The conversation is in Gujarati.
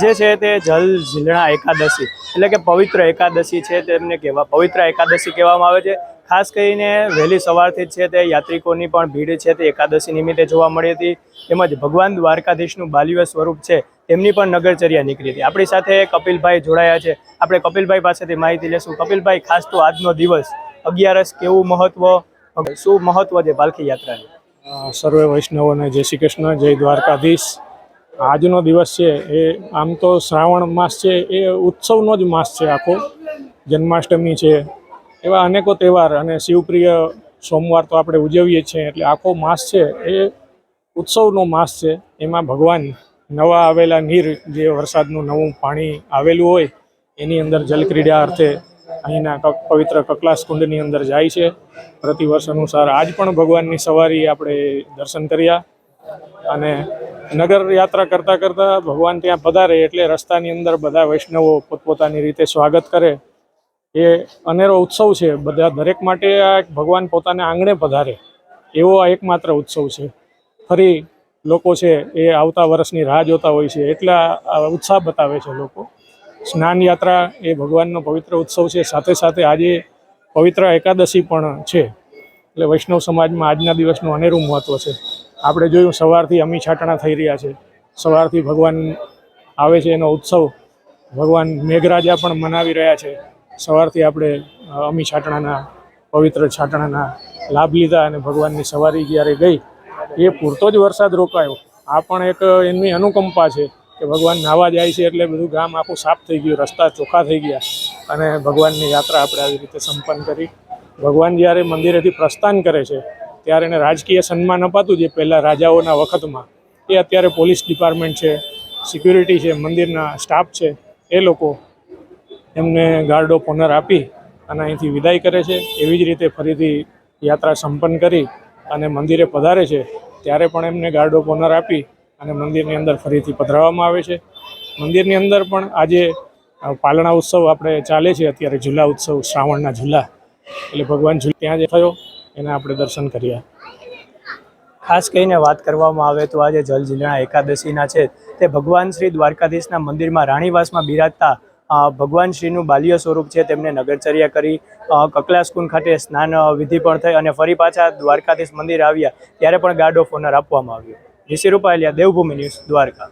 આજે છે તે જલ ઝીલણા એકાદશી, એટલે કે પવિત્ર એકાદશી છે તેમને કહેવા, પવિત્ર એકાદશી કહેવામાં આવે છે. ખાસ કરીને વહેલી સવારથી જ છે તે યાત્રિકોની પણ ભીડ છે તે એકાદશી નિમિત્તે જોવા મળી હતી. તેમજ ભગવાન દ્વારકાધીશનું બાલ્ય સ્વરૂપ છે, તેમની પણ નગરચર્યા નીકળી હતી. આપણી સાથે કપિલભાઈ જોડાયા છે. આપણે કપિલભાઈ પાસેથી માહિતી લેશું. કપિલભાઈ, ખાસ તો આજનો દિવસ, અગિયારસ કેવું મહત્વ, શું મહત્વ છે પાલખી યાત્રાનું? સર્વે વૈષ્ણવોને જય શ્રી કૃષ્ણ, જય દ્વારકાધીશ. આજનો દિવસ છે એ આમ તો શ્રાવણ માસ છે, એ ઉત્સવનો જ માસ છે આખો. જન્માષ્ટમી છે, એવા અનેકો તહેવાર અને શિવપ્રિય સોમવાર તો આપણે ઉજવીએ છીએ એટલે આખો માસ છે એ ઉત્સવનો માસ છે. એમાં ભગવાન નવા આવેલા નીર જે વરસાદનું નવું પાણી આવેલું હોય, એની અંદર જલક્રીડા અર્થે અહીંના પવિત્ર કકલાસ કુંડની અંદર જાય છે. પ્રતિવર્ષ અનુસાર આજ પણ ભગવાનની સવારી આપણે દર્શન કર્યા અને નગર યાત્રા કરતાં કરતાં ભગવાન ત્યાં પધારે એટલે રસ્તાની અંદર બધા વૈષ્ણવો પોતપોતાની રીતે સ્વાગત કરે. એ અનેરો ઉત્સવ છે. બધા દરેક માટે આ ભગવાન પોતાના આંગણે પધારે. એવો આ એકમાત્ર ઉત્સવ છે. ફરી લોકો છે એ આવતા વર્ષની રાહ જોતા હોય છે. એટલા ઉત્સાહ બતાવે છે લોકો. સ્નાન યાત્રા એ ભગવાનનો પવિત્ર ઉત્સવ છે. સાથે સાથે આજે પવિત્ર એકાદશી પણ છે. એટલે વૈષ્ણવ સમાજમાં આજના દિવસનું અનેરું મહત્ત્વ છે. આપણે જોયું, સવારથી અમી છાટણા થઈ રહ્યા છે. સવારથી ભગવાન આવે છે એનો ઉત્સવ. ભગવાન મેઘરાજા પણ મનાવી રહ્યા છે. સવારથી આપણે અમી છાટણાના, પવિત્ર છાટણાના લાભ લીધા અને ભગવાનની સવારી જ્યારે ગઈ, એ પૂરતો જ વરસાદ રોકાયો. આ પણ એક એમની અનુકંપા છે કે ભગવાન નાવા જાય છે એટલે બધું ગામ આખું સાફ થઈ ગયું, રસ્તા ચોખ્ખા થઈ ગયા અને ભગવાનની યાત્રા આપણે આવી રીતે સંપન્ન કરી. ભગવાન જ્યારે મંદિરેથી પ્રસ્થાન કરે છે ત્યારે એને રાજકીય સન્માન અપાતું જે પહેલાં રાજાઓના વખતમાં. એ અત્યારે પોલીસ ડિપાર્ટમેન્ટ છે, સિક્યુરિટી છે, મંદિરના સ્ટાફ છે, એ લોકો એમને ગાર્ડ ઓનર આપી અને અહીંથી વિદાય કરે છે. એવી જ રીતે ફરીથી યાત્રા સંપન્ન કરી અને મંદિરે પધારે છે. ત્યારે પણ એમને ગાર્ડ ઓનર આપી અને મંદિરની અંદર ફરીથી પધરાવવામાં આવે છે. મંદિરની અંદર પણ આજે પાલણા ઉત્સવ આપણે ચાલે છે. અત્યારે ઝૂલા ઉત્સવ, શ્રાવણના ઝૂલા. એટલે ભગવાન ઝૂલ ત્યાં જ થયો. એના આપણે દર્શન કર્યા ખાસ કરીને વાત કરવામાં આવે તો આજે જલ જીલણા એકાદશીના છે. તે ભગવાન શ્રી દ્વારકાધીશના મંદિરમાં રાણીવાસમાં બિરાજતા ભગવાન શ્રીનું બાલ્ય સ્વરૂપ છે તેમને નગરચર્યા કરી કકલાસકુન ખાતે સ્નાન વિધિ પણ થઈ અને ફરી પાછા દ્વારકાધીશ મંદિર આવ્યા. ત્યારે પણ ગાર્ડ ઓફ ઓનર આપવામાં આવ્યું. ઋષિ રૂપાલિયા દેવભૂમિ ન્યૂઝ દ્વારકા.